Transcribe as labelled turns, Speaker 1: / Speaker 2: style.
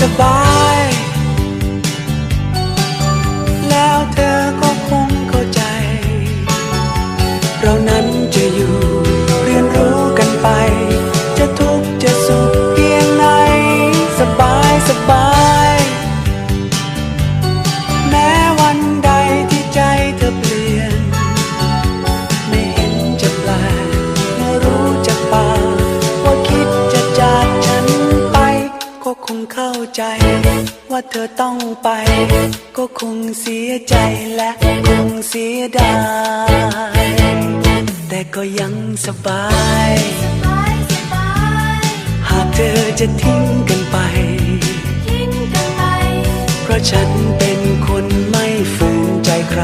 Speaker 1: สบาย คงเข้าใจ ว่าเธอต้องไป ก็คงเสียใจและคงเสียดายแต่ก็ยังสบาย
Speaker 2: สบายสบาย
Speaker 1: หากเธอจะทิ้งกันไป
Speaker 2: ทิ้งกันไป
Speaker 1: เพราะฉันเป็นคนไม่ฝืนใจใคร